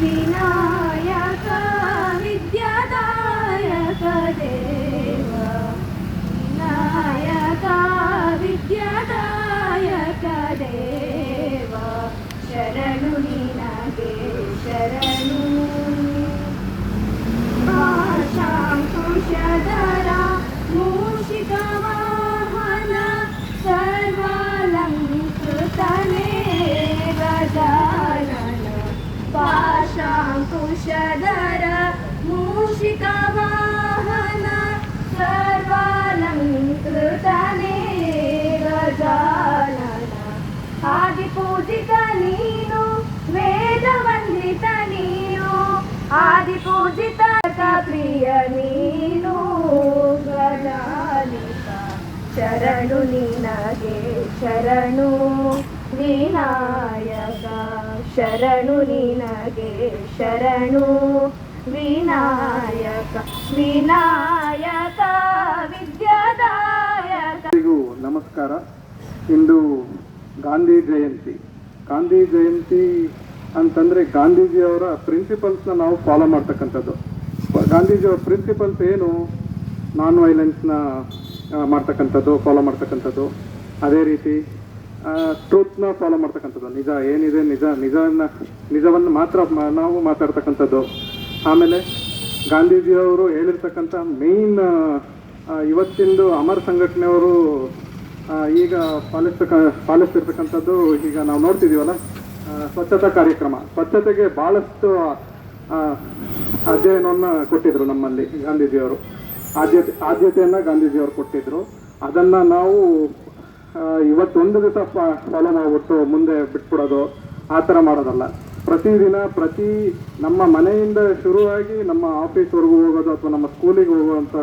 ವಿನಾಯಕ वंशधर मूषिकवाहन सर्वालङ्कृतने गजानन आदिपूजित नीनु वेदवन्दित नीनु आदिपूजित प्रिय नीनु ಶರಣು ನಿನಗೆ ಶರಣು ವಿನಾಯಕ. ಶರಣು ನಿನಗೆ ಶರಣು ವಿನಾಯಕ. ವಿನಾಯಕ ವಿದ್ಯಾದಾಯಕ. ನಮಸ್ಕಾರ. ಇಂದು ಗಾಂಧಿ ಜಯಂತಿ. ಗಾಂಧಿ ಜಯಂತಿ ಅಂತಂದ್ರೆ ಗಾಂಧೀಜಿಯವರ ಪ್ರಿನ್ಸಿಪಲ್ಸ್ನ ನಾವು ಫಾಲೋ ಮಾಡ್ತಕ್ಕಂಥದ್ದು. ಗಾಂಧೀಜಿಯವರ ಪ್ರಿನ್ಸಿಪಲ್ಸ್ ಏನು? ನಾನ್ ವೈಲೆನ್ಸ್ನ ಮಾಡ್ತಕ್ಕಂಥದ್ದು ಫಾಲೋ ಮಾಡ್ತಕ್ಕಂಥದ್ದು. ಅದೇ ರೀತಿ ಟ್ರೂತ್ನ ಫಾಲೋ ಮಾಡ್ತಕ್ಕಂಥದ್ದು. ನಿಜ ಏನಿದೆ, ನಿಜ, ನಿಜವನ್ನ, ನಿಜವನ್ನು ಮಾತ್ರ ನಾವು ಮಾತಾಡ್ತಕ್ಕಂಥದ್ದು. ಆಮೇಲೆ, ಗಾಂಧೀಜಿಯವರು ಹೇಳಿರ್ತಕ್ಕಂಥ ಮೇಯ್ನ್ ಇವತ್ತಿಂದು ಅಮರ್ ಸಂಘಟನೆಯವರು ಈಗ ಪಾಲಿಸ್ತಕ್ಕ ಪಾಲಿಸ್ತಿರ್ತಕ್ಕಂಥದ್ದು ಈಗ ನಾವು ನೋಡ್ತಿದ್ದೀವಲ್ಲ ಸ್ವಚ್ಛತಾ ಕಾರ್ಯಕ್ರಮ. ಸ್ವಚ್ಛತೆಗೆ ಭಾಳಷ್ಟು ಅಧ್ಯಯನವನ್ನು ಕೊಟ್ಟಿದ್ದರು ನಮ್ಮಲ್ಲಿ ಗಾಂಧೀಜಿಯವರು. ಆದ್ಯತೆ, ಆದ್ಯತೆಯನ್ನು ಗಾಂಧೀಜಿಯವರು ಕೊಟ್ಟಿದ್ರು. ಅದನ್ನ ನಾವು ಇವತ್ತೊಂದು ದಿವಸ ಫಾಲೋ ಮಾಡ್ಬಿಟ್ಟು ಮುಂದೆ ಬಿಟ್ಬಿಡೋದು ಆ ಥರ ಮಾಡೋದಲ್ಲ. ಪ್ರತಿದಿನ ಪ್ರತಿ ನಮ್ಮ ಮನೆಯಿಂದ ಶುರುವಾಗಿ ನಮ್ಮ ಆಫೀಸ್ವರೆಗೂ ಹೋಗೋದು ಅಥವಾ ನಮ್ಮ ಸ್ಕೂಲಿಗೆ ಹೋಗುವಂಥ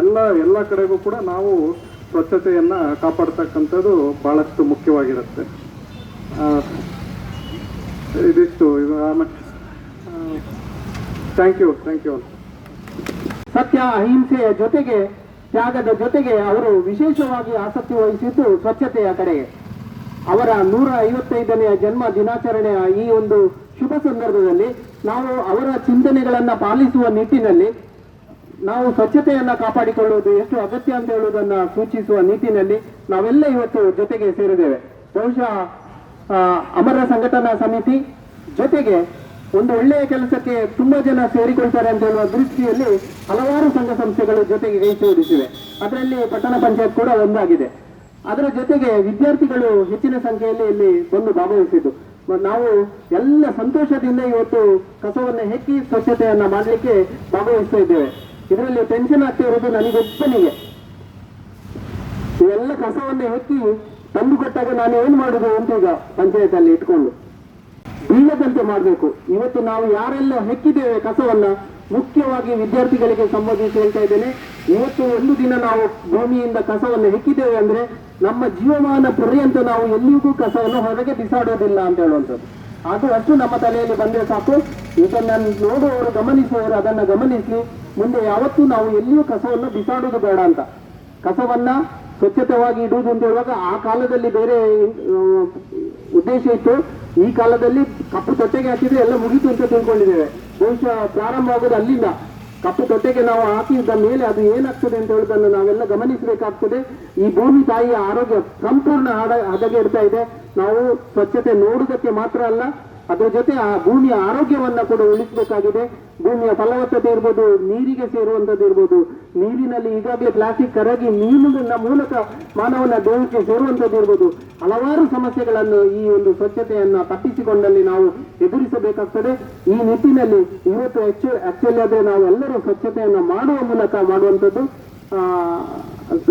ಎಲ್ಲ ಎಲ್ಲ ಕಡೆಗೂ ಕೂಡ ನಾವು ಸ್ವಚ್ಛತೆಯನ್ನು ಕಾಪಾಡ್ತಕ್ಕಂಥದ್ದು ಭಾಳಷ್ಟು ಮುಖ್ಯವಾಗಿರುತ್ತೆ. ಇದಿಷ್ಟು. ಇದು ಆಮೇಲೆ ಥ್ಯಾಂಕ್ ಯು ಥ್ಯಾಂಕ್ ಯು ಸತ್ಯ ಅಹಿಂಸೆಯ ಜೊತೆಗೆ, ತ್ಯಾಗದ ಜೊತೆಗೆ ಅವರು ವಿಶೇಷವಾಗಿ ಆಸಕ್ತಿ ವಹಿಸಿದ್ದು ಸ್ವಚ್ಛತೆಯ ಕಡೆಗೆ ಅವರ ನೂರ ಐವತ್ತೈದನೆಯ ಜನ್ಮ ದಿನಾಚರಣೆಯ ಈ ಒಂದು ಶುಭ ಸಂದರ್ಭದಲ್ಲಿ ನಾವು ಅವರ ಚಿಂತನೆಗಳನ್ನು ಪಾಲಿಸುವ ನಿಟ್ಟಿನಲ್ಲಿ, ನಾವು ಸ್ವಚ್ಛತೆಯನ್ನು ಕಾಪಾಡಿಕೊಳ್ಳುವುದು ಎಷ್ಟು ಅಗತ್ಯ ಅಂತ ಹೇಳುವುದನ್ನ ಸೂಚಿಸುವ ನಿಟ್ಟಿನಲ್ಲಿ ನಾವೆಲ್ಲ ಇವತ್ತು ಜೊತೆಗೆ ಸೇರಿದ್ದೇವೆ. ಬಹುಶಃ ಅಮರ ಸಂಘಟನಾ ಸಮಿತಿ ಜೊತೆಗೆ ಒಂದು ಒಳ್ಳೆಯ ಕೆಲಸಕ್ಕೆ ತುಂಬಾ ಜನ ಸೇರಿಕೊಳ್ತಾರೆ ಅಂತ ಹೇಳುವ ದೃಷ್ಟಿಯಲ್ಲಿ ಹಲವಾರು ಸಂಘ ಸಂಸ್ಥೆಗಳು ಜೊತೆಗೆ ಕೈ ಜೋಡಿಸಿವೆ ಅದರಲ್ಲಿ ಪಟ್ಟಣ ಪಂಚಾಯತ್ ಕೂಡ ಒಂದಾಗಿದೆ. ಅದರ ಜೊತೆಗೆ ವಿದ್ಯಾರ್ಥಿಗಳು ಹೆಚ್ಚಿನ ಸಂಖ್ಯೆಯಲ್ಲಿ ಇಲ್ಲಿ ಬಂದು ಭಾಗವಹಿಸಿದ್ದು. ನಾವು ಎಲ್ಲ ಸಂತೋಷದಿಂದ ಇವತ್ತು ಕಸವನ್ನು ಹೆಕ್ಕಿ ಸ್ವಚ್ಛತೆಯನ್ನ ಮಾಡಲಿಕ್ಕೆ ಭಾಗವಹಿಸ್ತಾ ಇದ್ದೇವೆ. ಇದರಲ್ಲಿ ಟೆನ್ಷನ್ ಆಗ್ತಾ ಇರೋದು ನನಗೊಬ್ಬನಿಗೆ. ಇವೆಲ್ಲ ಕಸವನ್ನು ಹೆಕ್ಕಿ ತಂದು ಕೊಟ್ಟಾಗ ನಾನು ಏನು ಮಾಡುದು ಅಂತ ಈಗ ಪಂಚಾಯತ್ ಅಲ್ಲಿ ಇಟ್ಕೊಂಡು. ಬೀಳದಂತೆ ಮಾಡಬೇಕು. ಇವತ್ತು ನಾವು ಯಾರೆಲ್ಲ ಹೆಕ್ಕಿದ್ದೇವೆ ಕಸವನ್ನ, ಮುಖ್ಯವಾಗಿ ವಿದ್ಯಾರ್ಥಿಗಳಿಗೆ ಸಂಬೋಧಿಸಿ ಹೇಳ್ತಾ ಇದ್ದೇನೆ. ಇವತ್ತು ಒಂದು ದಿನ ನಾವು ಭೂಮಿಯಿಂದ ಕಸವನ್ನು ಹೆಕ್ಕಿದ್ದೇವೆ ಅಂದ್ರೆ ನಮ್ಮ ಜೀವಮಾನ ಪರ್ಯಂತ ನಾವು ಎಲ್ಲಿಗೂ ಕಸವನ್ನು ಹೊರಗೆ ಬಿಸಾಡೋದಿಲ್ಲ ಅಂತ ಹೇಳುವಂಥದ್ದು. ಅದು ಅಷ್ಟು ನಮ್ಮ ತಲೆಯಲ್ಲಿ ಬಂದ್ರೆ ಸಾಕು. ಇದನ್ನು ನೋಡುವವರು ಗಮನಿಸುವವರು ಅದನ್ನ ಗಮನಿಸಿ, ಮುಂದೆ ಯಾವತ್ತೂ ನಾವು ಎಲ್ಲಿಯೂ ಕಸವನ್ನು ಬಿಸಾಡೋದು ಬೇಡ ಅಂತ. ಕಸವನ್ನ ಸ್ವಚ್ಛತವಾಗಿ ಇಡುವುದು ಅಂತ ಹೇಳುವಾಗ ಆ ಕಾಲದಲ್ಲಿ ಬೇರೆ ಉದ್ದೇಶ ಇತ್ತು. ಈ ಕಾಲದಲ್ಲಿ ಕಪ್ಪು ತೊಟ್ಟೆಗೆ ಹಾಕಿದ್ರೆ ಎಲ್ಲ ಮುಗಿತು ಅಂತ ತಿಳ್ಕೊಂಡಿದ್ದೇವೆ. ಬಹುಶಃ ಪ್ರಾರಂಭ ಆಗೋದು ಅಲ್ಲಿಂದ. ಕಪ್ಪು ತೊಟ್ಟೆಗೆ ನಾವು ಹಾಕಿದ ಮೇಲೆ ಅದು ಏನಾಗ್ತದೆ ಅಂತ ಹೇಳುವುದನ್ನು ನಾವೆಲ್ಲ ಗಮನಿಸಬೇಕಾಗ್ತದೆ. ಈ ಭೂಮಿ ತಾಯಿಯ ಆರೋಗ್ಯ ಸಂಪೂರ್ಣ ಹದ ಹದಗೆಡ್ತಾ ಇದೆ. ನಾವು ಸ್ವಚ್ಛತೆ ನೋಡುವುದಕ್ಕೆ ಮಾತ್ರ ಅಲ್ಲ, ಅದರ ಜೊತೆ ಆ ಭೂಮಿಯ ಆರೋಗ್ಯವನ್ನ ಕೂಡ ಉಳಿಸಬೇಕಾಗಿದೆ. ಭೂಮಿಯ ಫಲವತ್ತತೆ ಇರ್ಬೋದು, ನೀರಿಗೆ ಸೇರುವಂತದ್ದು ಇರ್ಬೋದು, ನೀರಿನಲ್ಲಿ ಈಗಾಗಲೇ ಪ್ಲಾಸ್ಟಿಕ್ ಕರಗಿ ಮೀನಿನ ಮೂಲಕ ಮಾನವನ ದೇಹಕ್ಕೆ ಸೇರುವಂತದ್ದು ಇರ್ಬೋದು, ಹಲವಾರು ಸಮಸ್ಯೆಗಳನ್ನು ಈ ಒಂದು ಸ್ವಚ್ಛತೆಯನ್ನು ತಪ್ಪಿಸಿಕೊಂಡಲ್ಲಿ ನಾವು ಎದುರಿಸಬೇಕಾಗ್ತದೆ. ಈ ನಿಟ್ಟಿನಲ್ಲಿ ಇವತ್ತು ಆಕ್ಚುಲಿ ಆದರೆ ನಾವು ಎಲ್ಲರೂ ಸ್ವಚ್ಛತೆಯನ್ನು ಮಾಡುವ ಮೂಲಕ ಮಾಡುವಂಥದ್ದು.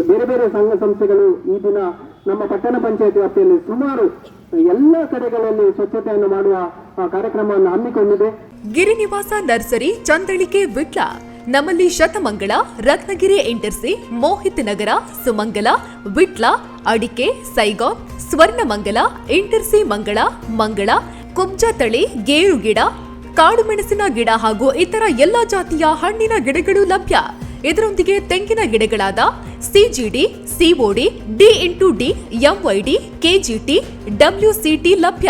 ಬೇರೆ ಬೇರೆ ಸಂಘ ಸಂಸ್ಥೆಗಳು ಈ ದಿನ ನಮ್ಮ ಪಟ್ಟಣ ಪಂಚಾಯತ್ ವ್ಯಾಪ್ತಿಯಲ್ಲಿ ಸುಮಾರು ಎಲ್ಲ ಕಡೆಗಳಲ್ಲಿ ಸ್ವಚ್ಛತೆಯನ್ನು ಮಾಡುವ ಕಾರ್ಯಕ್ರಮವನ್ನು ಹಮ್ಮಿಕೊಂಡಿದೆ. ಗಿರಿನಿವಾಸ ನರ್ಸರಿ ಚಂದಳಿಕೆ ವಿಟ್ಲ, ನಮ್ಮಲ್ಲಿ ಶತಮಂಗಳ ರತ್ನಗಿರಿ ಎಂಟರ್ಸಿ ಮೋಹಿತ್ ನಗರ, ಸುಮಂಗಲ, ವಿಟ್ಲ, ಅಡಿಕೆ, ಸೈಗಾಂ, ಸ್ವರ್ಣಮಂಗಲ ಎಂಟರ್ಸಿ ಮಂಗಳ ಮಂಗಳ ಕುಬ್ಜ ತಳಿ ಗೇರು ಗಿಡ ಕಾಡು ಮೆಣಸಿನ ಗಿಡ ಹಾಗೂ ಇತರ ಎಲ್ಲಾ ಜಾತಿಯ ಹಣ್ಣಿನ ಗಿಡಗಳು ಲಭ್ಯ. ಇದರೊಂದಿಗೆ ತೆಂಗಿನ ಗಿಡಗಳಾದ CGD COD D into D MYD KGT WCT ಲಭ್ಯ.